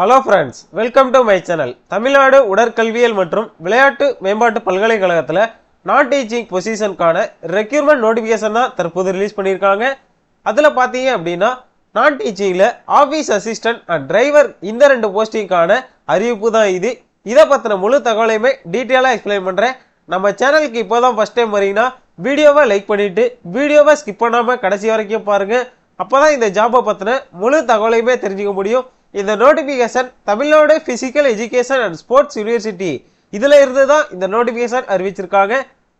Hello friends welcome to my channel Tamil Nadu உடற்கல்வியல் மற்றும் விளையாட்டு மேம்பாட்டு பல்கலைக்கழகத்தில் நான் டீச்சிங் பொசிஷனுக்கான ரெக்யூர்மெண்ட் நோட்டிஃபிகேஷன் தான் தற்போது ரிலீஸ் பண்ணியிருக்காங்க. அதில் பார்த்தீங்க அப்படின்னா நான் டீச்சிங்கில் ஆஃபீஸ் அசிஸ்டன்ட் அண்ட் டிரைவர் இந்த ரெண்டு போஸ்டிங்கான அறிவிப்பு தான் இது. இதை பற்றின முழு தகவலையுமே டீட்டெயிலாக எக்ஸ்பிளைன் பண்ணுறேன் நம்ம சேனலுக்கு இப்போ தான் ஃபஸ்ட் டைம் வரீங்கன்னா வீடியோவை லைக் பண்ணிவிட்டு வீடியோவை ஸ்கிப் பண்ணாமல் கடைசி வரைக்கும் பாருங்கள் அப்போ தான் இந்த ஜாபை பற்றின முழு தகவலையுமே தெரிஞ்சுக்க முடியும். இந்த notification Tamil Nadu physical education and sports university இதில் இருந்து தான் இந்த நோட்டிஃபிகேஷன் அறிவிச்சிருக்காங்க.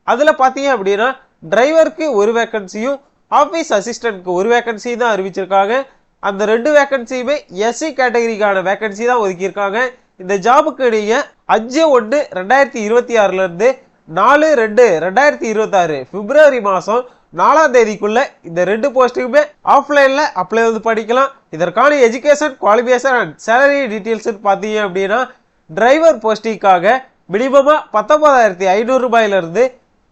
அதில் பார்த்தீங்க அப்படின்னா டிரைவருக்கு ஒரு வேக்கன்சியும் ஆஃபீஸ் அசிஸ்டன்ட்க்கு ஒரு வேக்கன்சி தான் அறிவிச்சிருக்காங்க. அந்த ரெண்டு வேக்கன்சியுமே எஸ்சி கேட்டகரிக்கான வேக்கன்சி தான் ஒதுக்கியிருக்காங்க. இந்த ஜாபுக்கு நீங்கள் அஞ்சு ஒன்று ரெண்டாயிரத்தி இருபத்தி ஆறுலேருந்து நாலு ரெண்டு ரெண்டாயிரத்தி இருபத்தாறு பிப்ரவரி மாதம் நாலாம் தேதிக்குள்ள இந்த ரெண்டு போஸ்ட்டுக்குமே ஆஃப்லைனில் அப்ளை வந்து படிக்கலாம். இதற்கான எஜுகேஷன் குவாலிஃபிகேஷன் அண்ட் சேலரி டீட்டெயில்ஸ்னு பார்த்தீங்க அப்படின்னா டிரைவர் போஸ்டிங்காக மினிமமாக பத்தொம்பதாயிரத்தி ஐநூறு ரூபாயிலிருந்து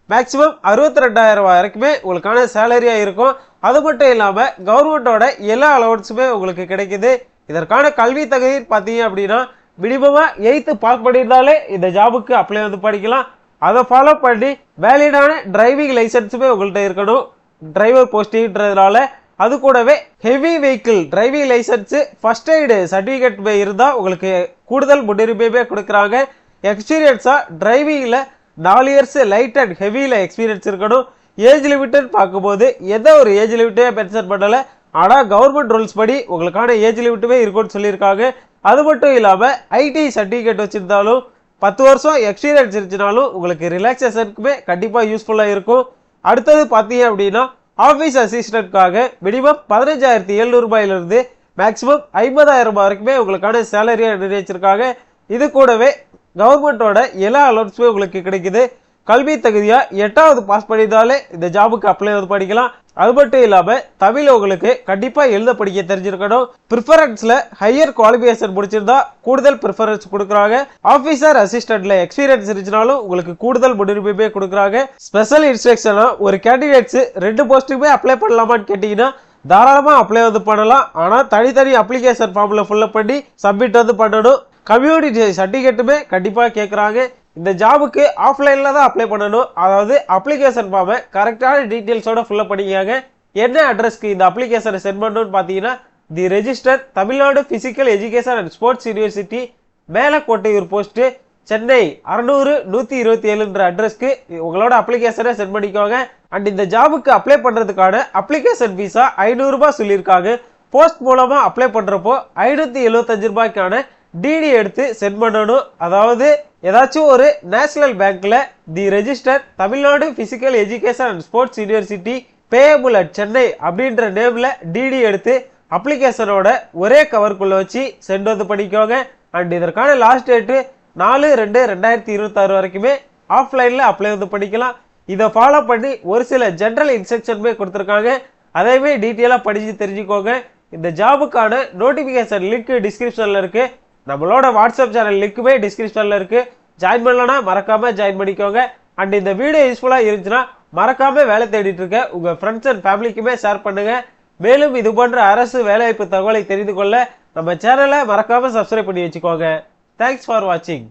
மேக்ஸிமம் அறுபத்தி ரெண்டாயிரம் ரூபாய் வரைக்குமே உங்களுக்கான சேலரியாக இருக்கும். அது மட்டும் இல்லாமல் கவர்மெண்ட்டோட எல்லா அலவன்ஸுமே உங்களுக்கு கிடைக்குது. இதற்கான கல்வி தகுதின்னு பார்த்தீங்க அப்படின்னா மினிமமாக எயித்து பாஸ் பண்ணியிருந்தாலே இந்த ஜாபுக்கு அப்ளை வந்து படிக்கலாம். அதை ஃபாலோ பண்ணி வேலிடான டிரைவிங் லைசன்ஸுமே உங்கள்கிட்ட இருக்கணும். டிரைவர் போஸ்டிங்கிறதுனால அது கூடவே heavy vehicle driving licence first aid certificate இருந்தால் உங்களுக்கு கூடுதல் முன்னுரிமையுமே கொடுக்குறாங்க. எக்ஸ்பீரியன்ஸாக டிரைவிங்கில் நாலு இயர்ஸ் லைட் அண்ட் ஹெவியில் எக்ஸ்பீரியன்ஸ் இருக்கணும். ஏஜ் லிமிட்டுன்னு பார்க்கும்போது எந்த ஒரு ஏஜ் லிமிட்டுமே மென்ஷன் பண்ணலை. ஆனால் கவர்மெண்ட் ரூல்ஸ் படி உங்களுக்கான ஏஜ் லிமிட்டுமே இருக்கும்னு சொல்லியிருக்காங்க. அது மட்டும் இல்லாமல் ஐடி சர்டிஃபிகேட் வச்சுருந்தாலும் பத்து வருஷம் எக்ஸ்பீரியன்ஸ் இருந்துச்சுனாலும் உங்களுக்கு ரிலாக்ஸேஷனுக்குமே கண்டிப்பாக யூஸ்ஃபுல்லாக இருக்கும். அடுத்தது பார்த்தீங்க அப்படின்னா ஆஃபீஸ் அசிஸ்டண்ட்காக மினிமம் பதினஞ்சாயிரத்தி எழுநூறு ரூபாயிலிருந்து மேக்ஸிமம் ஐம்பதாயிரம் ரூபாய் வரைக்குமே உங்களுக்கான சேலரியாக நிர்ணயிச்சிருக்காங்க. இது கூடவே கவர்மெண்ட்டோட எல்லா அலோன்ஸுமே உங்களுக்கு கிடைக்குது. கல்வி தகுதியா எட்டாவது பாஸ் பண்ணியிருந்தாலே இந்த ஜாபுக்கு அப்ளை வந்து படிக்கலாம். அது மட்டும் இல்லாமல் தமிழ் உங்களுக்கு கண்டிப்பா எழுத படிக்க தெரிஞ்சிருக்கணும். ப்ரிஃபரன்ஸ்ல ஹையர் குவாலிஃபிகேஷன் முடிச்சிருந்தா கூடுதல் ப்ரிஃபரன்ஸ் கொடுக்குறாங்க. ஆஃபீஸர் அசிஸ்டன்ட்ல எக்ஸ்பீரியன்ஸ் இருந்துச்சுனாலும் உங்களுக்கு கூடுதல் முன்னுரிமையுமே கொடுக்குறாங்க. ஸ்பெஷல் இன்ஸ்ட்ரக்ஷனா ஒரு கேண்டிடேட்ஸ் ரெண்டு போஸ்ட்டுக்குமே அப்ளை பண்ணலாமான்னு கேட்டீங்கன்னா தாராளமாக அப்ளை வந்து பண்ணலாம். ஆனால் தனித்தனி அப்ளிகேஷன் ஃபார்மில் ஃபுல்லப் பண்ணி சப்மிட் வந்து பண்ணணும். கம்யூனிட்டி சர்டிஃபிகேட்டுமே கண்டிப்பாக கேட்குறாங்க இந்த ஜாபுக்கு ஆஃப்லைனில் தான் அப்ளை பண்ணணும். அதாவது அப்ளிகேஷன் ஃபார்மை கரெக்டான டீட்டெயில்ஸோட ஃபில்அப் பண்ணிக்காங்க என்ன அட்ரஸ்க்கு இந்த அப்ளிகேஷனை சென்ட் பண்ணணும்னு பார்த்தீங்கன்னா the registrar Tamil Nadu physical education and sports university Melakottaiyur post Chennai அறநூறு நூற்றி இருபத்தி ஏழுன்ற அட்ரஸ்க்கு உங்களோட அப்ளிகேஷனை சென்ட் பண்ணிக்கோங்க. அண்ட் இந்த ஜாபுக்கு அப்ளை பண்ணுறதுக்கான அப்ளிகேஷன் ஃபீஸாக ஐநூறுரூபா சொல்லியிருக்காங்க. போஸ்ட் மூலமாக அப்ளை பண்ணுறப்போ ஐநூற்றி எழுபத்தஞ்சு ரூபாய்க்கான டிடி எடுத்து சென்ட் பண்ணணும். அதாவது ஏதாச்சும் ஒரு நேஷனல் பேங்க்ல the registrar Tamil Nadu physical education and sports university payable at Chennai அப்படின்ற நேம்ல டிடி எடுத்து அப்ளிகேஷனோட ஒரே கவருக்குள்ள வச்சு சென்ட் வந்து பண்ணிக்கோங்க. அண்ட் இதற்கான லாஸ்ட் டேட்டு நாலு ரெண்டு ரெண்டாயிரத்தி இருபத்தாறு வரைக்குமே ஆஃப்லைனில் அப்ளை வந்து பண்ணிக்கலாம். இதை ஃபாலோ பண்ணி ஒரு சில ஜென்ரல் இன்ஸ்ட்ரக்ஷனுமே கொடுத்துருக்காங்க. அதையுமே டீட்டெயிலாக படித்து தெரிஞ்சுக்கோங்க. இந்த ஜாபுக்கான நோட்டிஃபிகேஷன் லிங்க் டிஸ்கிரிப்ஷனில் இருக்குது நம்மளோட வாட்ஸ்அப் சேனல் லிங்க்குமே டிஸ்கிரிப்ஷனில் இருக்குது ஜாயின் பண்ணலன்னா மறக்காமல் ஜாயின் பண்ணிக்கோங்க. அண்ட் இந்த வீடியோ யூஸ்ஃபுல்லாக இருந்துச்சுன்னா மறக்காமல் வேலை தேடிட்டு இருக்க உங்கள் ஃப்ரெண்ட்ஸ் அண்ட் ஃபேமிலிக்குமே ஷேர் பண்ணுங்கள் மேலும் இது போன்ற அரசு வேலைவாய்ப்பு தகவலை தெரிந்து கொள்ள நம்ம சேனலை மறக்காமல் சப்ஸ்கிரைப் பண்ணி வச்சுக்கோங்க. தேங்க்ஸ் ஃபார் வாட்சிங்